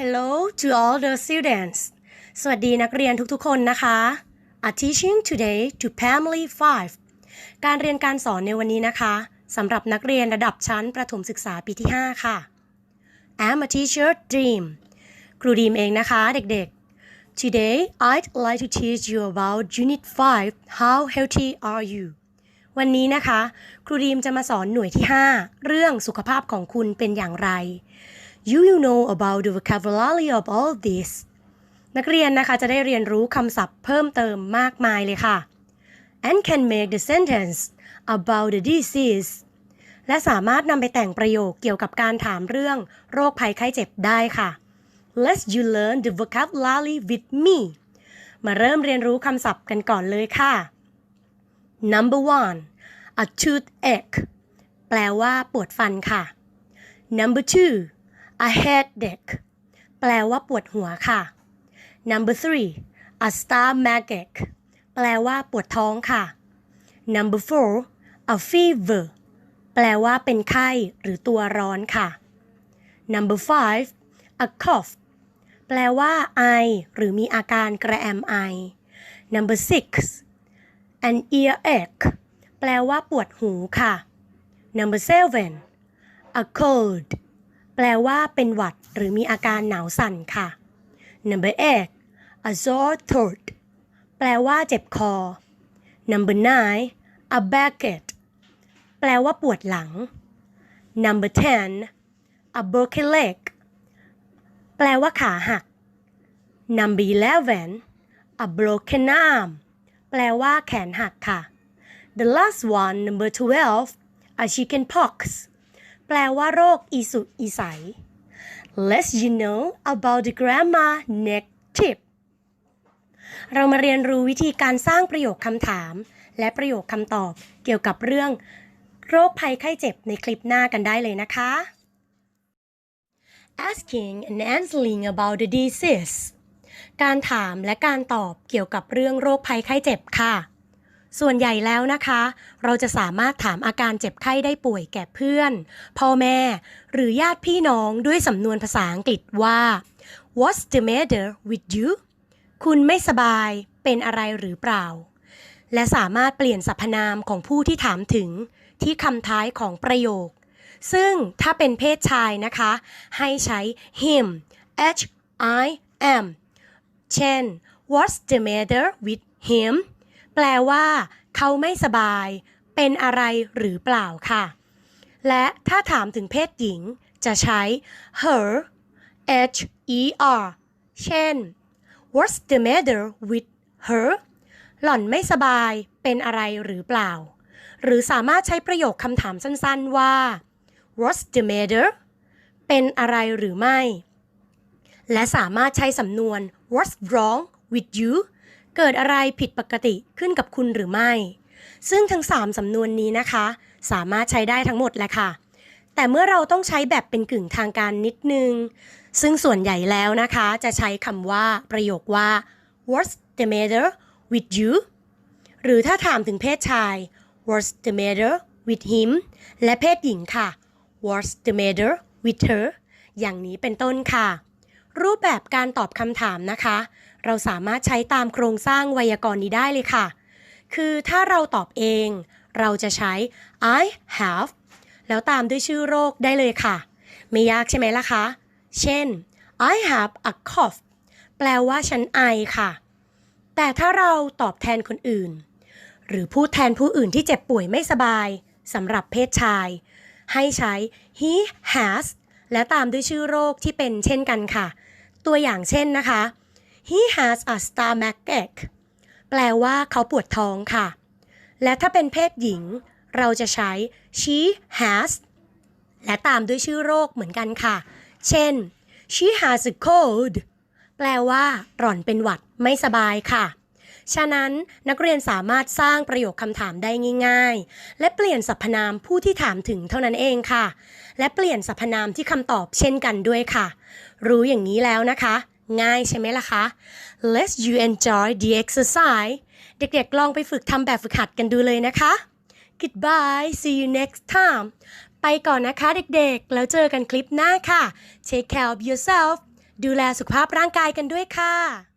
Hello to all the students สวัสดีนักเรียนทุกๆคนนะคะ A teaching today to Family 5 การเรียนการสอนในวันนี้นะคะสำหรับนักเรียนระดับชั้นประถมศึกษาปีที่ 5 ค่ะ I'm a teacher Dream ครูดีมเองนะคะเด็กๆ Today I'd like to teach you about Unit 5 How healthy are you วันนี้นะคะ ครูดีมจะมาสอนหน่วยที่ 5 เรื่องสุขภาพของคุณเป็นอย่างไร You will know about the vocabulary of all this นักเรียนนะคะจะได้เรียนรู้คำศัพท์เพิ่มเติมมากมายเลยค่ะ and can make the sentence about the disease และสามารถนำไปแต่งประโยคเกี่ยวกับการถามเรื่องโรคภัยไข้เจ็บได้ค่ะ Let's you learn the vocabulary with me มาเริ่มเรียนรู้คำศัพท์กันก่อนเลยค่ะ Number one a toothache แปลว่าปวดฟันค่ะ Number two a headache แปลว่าปวดหัวค่ะ Number three a stomachache แปลว่าปวดท้องค่ะ Number four a fever แปลว่าเป็นไข้หรือตัวร้อนค่ะ Number five a cough แปลว่าไอ หรือมีอาการกระแอมไอ Number six an earache แปลว่าปวดหูค่ะ Number seven a cold แปลว่าเป็นหวัดหรือมีอาการหนาวสั่นค่ะ Number eight a sore throat แปลว่าเจ็บคอ Number nine a backache แปลว่าปวดหลัง Number ten a broken leg แปลว่าขาหัก Number eleven a broken arm แปลว่าแขนหักค่ะ The last one number twelve a chicken pox แปลว่าโรคอีสุอีใส Let's you know about the grammar next tip เรามาเรียนรู้วิธีการสร้างประโยคคำถาม และประโยคคำตอบเกี่ยวกับเรื่อง โรคภัยไข้เจ็บในคลิปหน้ากันได้เลยนะคะ Asking and answering about the disease การถามและการตอบเกี่ยวกับเรื่องโรคภัยไข้เจ็บค่ะ ส่วนใหญ่แล้วนะคะ เราจะสามารถถามอาการเจ็บไข้ได้ป่วยแก่เพื่อน พ่อแม่ หรือญาติพี่น้องด้วยสำนวนภาษาอังกฤษว่า What's the matter with you คุณไม่สบายเป็นอะไรหรือเปล่า และสามารถเปลี่ยนสรรพนามของผู้ที่ถามถึง ที่คำท้ายของประโยค ซึ่งถ้าเป็นเพศชายนะคะ ให้ใช้ him h i m เช่น What's the matter with him แปลว่า เขาไม่สบาย เป็นอะไรหรือเปล่าค่ะ และถ้าถามถึงเพศหญิง จะใช้ her h e r เช่น What's the matter with her หล่อนไม่สบาย เป็นอะไรหรือเปล่า หรือสามารถใช้ประโยคคำถามสั้นๆว่า What's the matter เป็นอะไรหรือไม่ และสามารถใช้สำนวน What's wrong with you เกิดอะไรผิดปกติขึ้นกับคุณหรือไม่ ซึ่งทั้ง 3สำนวนนี้นะคะ สามารถใช้ได้ทั้งหมดแหละค่ะ แต่เมื่อเราต้องใช้แบบเป็นกึ่งทางการนิดนึง ซึ่งส่วนใหญ่แล้วนะคะ จะใช้คำว่าประโยคว่า What's the matter with you หรือถ้าถามถึงเพศชาย What's the matter with him และเพศหญิงค่ะ What's the matter with her อย่างนี้เป็นต้นค่ะ รูปแบบการตอบคำถามนะคะ เราสามารถใช้ตามโครงสร้างไวยากรณ์นี้ได้เลยค่ะ คือถ้าเราตอบเอง เราจะใช้ I have แล้วตามด้วยชื่อโรคได้เลยค่ะ ไม่ยากใช่ไหมล่ะคะ เช่น I have a cough แปลว่าฉันไอค่ะ แต่ถ้าเราตอบแทนคนอื่น หรือพูดแทนผู้อื่นที่เจ็บป่วยไม่สบายสำหรับเพศชาย ให้ใช้ he has และตามด้วยชื่อโรคที่เป็นเช่นกันค่ะ ตัวอย่างเช่นนะคะ he has a stomachache แปลว่าเขาปวดท้องค่ะ และถ้าเป็นเพศหญิง เราจะใช้ she has และตามด้วยชื่อโรคเหมือนกันค่ะ เช่น she has a cold แปลว่าหล่อนเป็นหวัดไม่สบายค่ะ ฉะนั้นนักเรียนสามารถสร้างประโยคคำถามได้ง่าย ๆ และเปลี่ยนสรรพนามผู้ที่ถามถึงเท่านั้นเองค่ะ และเปลี่ยนสรรพนามที่คำตอบเช่นกันด้วยค่ะ รู้อย่างนี้แล้วนะคะ ง่ายใช่ไหมล่ะคะ Let's you enjoy the exercise เด็กๆลองไปฝึกทำแบบฝึกหัดกันดูเลยนะคะ Goodbye see you next time ไปก่อนนะคะเด็กๆ แล้วเจอกันคลิปหน้าค่ะ Take care of yourself ดูแลสุขภาพร่างกายกันด้วยค่ะ